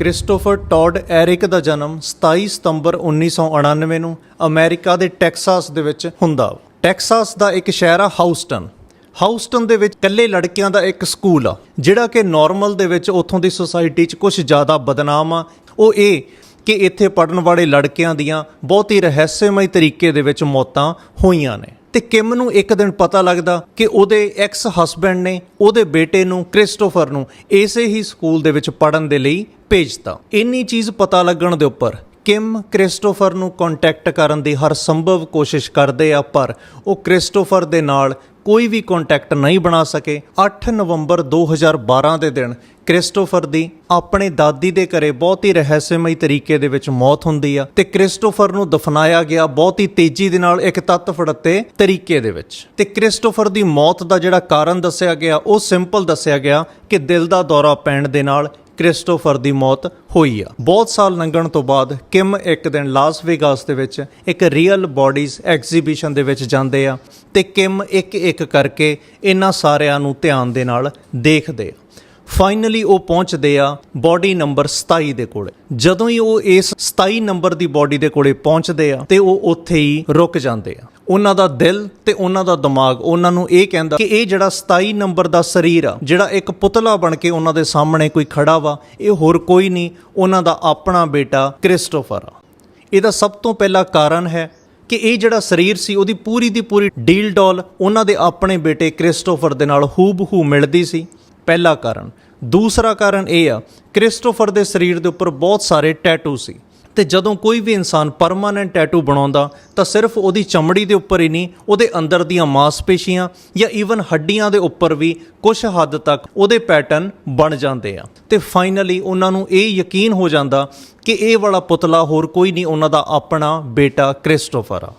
Christopher Todd Eric ਦਾ ਜਨਮ 27 ਸਤੰਬਰ 1999 ਨੂੰ America ਦੇ ਟੈਕਸਾਸ ਦੇ ਵਿੱਚ ਹੁੰਦਾ। ਟੈਕਸਾਸ ਦਾ ਇੱਕ ਸ਼ਹਿਰ ਆ ਹਾਊਸਟਨ। ਹਾਊਸਟਨ ਦੇ ਵਿੱਚ ਇਕੱਲੇ ਲੜਕਿਆਂ ਦਾ ਇੱਕ ਸਕੂਲ ਆ, ਜਿਹੜਾ ਕਿ ਨਾਰਮਲ ਦੇ ਵਿੱਚ ਉੱਥੋਂ ਦੀ ਸੋਸਾਇਟੀ 'ਚ ਕੁਝ ਜ਼ਿਆਦਾ ਬਦਨਾਮ ਆ। ਉਹ ਇਹ ਕਿ ਇੱਥੇ ਪੜਨ ਵਾਲੇ ਲੜਕਿਆਂ ਦੀਆਂ ਬਹੁਤ ਹੀ ਰਹੱਸਮਈ ਤਰੀਕੇ ਦੇ ਵਿੱਚ ਮੌਤਾਂ ਹੋਈਆਂ ਨੇ। ਤੇ ਕਿਮ ਨੂੰ ਇੱਕ ਦਿਨ ਪਤਾ ਲੱਗਦਾ ਕਿ ਉਹਦੇ ਐਕਸ ਹਸਬੰਡ ਨੇ ਉਹਦੇ ਬੇਟੇ ਨੂੰ ਕ੍ਰਿਸਟੋਫਰ ਨੂੰ ਇਸੇ ਹੀ ਸਕੂਲ ਦੇ ਵਿੱਚ ਪੜਨ ਦੇ ਲਈ ਭੇਜਤਾ ਇੰਨੀ ਚੀਜ਼ ਪਤਾ ਲੱਗਣ ਦੇ ਉੱਪਰ ਕਿਮ ਕ੍ਰਿਸਟੋਫਰ ਨੂੰ ਕੰਟੈਕਟ ਕਰਨ ਦੀ ਹਰ ਸੰਭਵ ਕੋਸ਼ਿਸ਼ ਕਰਦੇ ਆ, ਪਰ ਉਹ ਕ੍ਰਿਸਟੋਫਰ ਦੇ ਨਾਲ ਕੋਈ ਵੀ ਕੰਟੈਕਟ ਨਹੀਂ ਬਣਾ ਸਕੇ। 8 ਨਵੰਬਰ 2012 ਦੇ ਦਿਨ ਕ੍ਰਿਸਟੋਫਰ ਦੀ ਆਪਣੇ ਦਾਦੀ ਦੇ ਘਰੇ ਬਹੁਤ ਹੀ ਰਹੱਸਮਈ ਤਰੀਕੇ ਦੇ ਵਿੱਚ ਮੌਤ ਹੁੰਦੀ ਆ ਤੇ ਕ੍ਰਿਸਟੋਫਰ ਨੂੰ ਦਫਨਾਇਆ ਗਿਆ ਬਹੁਤ ਹੀ ਤੇਜ਼ੀ ਦੇ ਨਾਲ ਇੱਕ ਤੱਤ ਫੜਤੇ ਤਰੀਕੇ ਦੇ ਵਿੱਚ। ਤੇ ਕ੍ਰਿਸਟੋਫਰ ਦੀ ਮੌਤ ਦਾ ਜਿਹੜਾ ਕਾਰਨ ਦੱਸਿਆ ਗਿਆ, ਉਹ ਸਿੰਪਲ ਦੱਸਿਆ ਗਿਆ ਕਿ ਦਿਲ ਦਾ ਦੌਰਾ ਪੈਣ ਦੇ ਨਾਲ ਕ੍ਰਿਸਟੋਫਰ ਦੀ ਮੌਤ ਹੋਈ ਆ। ਬਹੁਤ ਸਾਲ ਲੰਘਣ ਤੋਂ ਬਾਅਦ ਕਿਮ ਇੱਕ ਦਿਨ ਲਾਸ ਵੇਗਾਸ ਦੇ ਵਿੱਚ ਇੱਕ ਰੀਅਲ ਬਾਡੀਜ਼ ਐਗਜ਼ੀਬਿਸ਼ਨ ਦੇ ਵਿੱਚ ਜਾਂਦੇ ਆ ਤੇ ਕਿਮ ਇੱਕ ਇੱਕ ਕਰਕੇ ਇਹਨਾਂ ਸਾਰਿਆਂ ਨੂੰ ਧਿਆਨ ਦੇ ਨਾਲ ਦੇਖਦੇ ਆ। ਫਾਈਨਲੀ ਉਹ ਪਹੁੰਚਦੇ ਆ ਬਾਡੀ ਨੰਬਰ 27 ਦੇ ਕੋਲੇ। ਜਦੋਂ ਹੀ ਉਹ ਇਸ 27 ਨੰਬਰ ਦੀ ਬਾਡੀ ਦੇ ਕੋਲੇ ਪਹੁੰਚਦੇ ਆ, ਤੇ ਉਹ ਉੱਥੇ ਹੀ ਰੁਕ ਜਾਂਦੇ ਆ। ਉਹਨਾਂ ਦਾ ਦਿਲ ਤੇ ਉਹਨਾਂ ਦਾ ਦਿਮਾਗ, ਉਹਨਾਂ ਨੂੰ ਇਹ ਕਹਿੰਦਾ ਕਿ ਇਹ ਜਿਹੜਾ 27 ਨੰਬਰ ਦਾ ਸਰੀਰ ਆ, ਜਿਹੜਾ ਇੱਕ ਪੁਤਲਾ ਬਣ ਕੇ ਉਹਨਾਂ ਦੇ ਸਾਹਮਣੇ ਕੋਈ ਖੜਾ ਵਾ, ਇਹ ਹੋਰ ਕੋਈ ਨਹੀਂ, ਉਹਨਾਂ ਦਾ ਆਪਣਾ ਬੇਟਾ ਕ੍ਰਿਸਟੋਫਰ ਆ। ਇਹਦਾ ਸਭ ਤੋਂ ਪਹਿਲਾ ਕਾਰਨ ਹੈ ਕਿ ਇਹ ਜਿਹੜਾ ਸਰੀਰ ਸੀ, ਉਹਦੀ ਪੂਰੀ ਦੀ ਪੂਰੀ ਡੀਲ ਡੋਲ ਉਹਨਾਂ ਦੇ ਆਪਣੇ ਬੇਟੇ ਕ੍ਰਿਸਟੋਫਰ ਦੇ ਨਾਲ ਹੂਬਹੂ ਮਿਲਦੀ ਸੀ। ਪਹਿਲਾ ਕਾਰਨ। ਦੂਸਰਾ ਕਾਰਨ ਇਹ ਆ, ਕ੍ਰਿਸਟੋਫਰ ਦੇ ਸਰੀਰ ਦੇ ਉੱਪਰ ਬਹੁਤ ਸਾਰੇ ਟੈਟੂ ਸੀ। ਤੇ ਜਦੋਂ ਕੋਈ ਵੀ ਇਨਸਾਨ ਪਰਮਾਨੈਂਟ ਟੈਟੂ ਬਣਾਉਂਦਾ, ਤਾਂ ਸਿਰਫ ਉਹਦੀ ਚਮੜੀ ਦੇ ਉੱਪਰ ਹੀ ਨਹੀਂ, ਉਹਦੇ ਅੰਦਰ ਦੀਆਂ ਮਾਸਪੇਸ਼ੀਆਂ ਜਾਂ ਈਵਨ ਹੱਡੀਆਂ ਦੇ ਉੱਪਰ ਵੀ ਕੁਝ ਹੱਦ ਤੱਕ ਉਹਦੇ ਪੈਟਰਨ ਬਣ ਜਾਂਦੇ ਆ। ਤੇ ਫਾਈਨਲੀ ਉਹਨਾਂ ਨੂੰ ਇਹ ਯਕੀਨ ਹੋ ਜਾਂਦਾ ਕਿ ਇਹ ਵਾਲਾ ਪੁਤਲਾ ਹੋਰ ਕੋਈ ਨਹੀਂ, ਉਹਨਾਂ ਦਾ ਆਪਣਾ ਬੇਟਾ ਕ੍ਰਿਸਟੋਫਰ ਆ।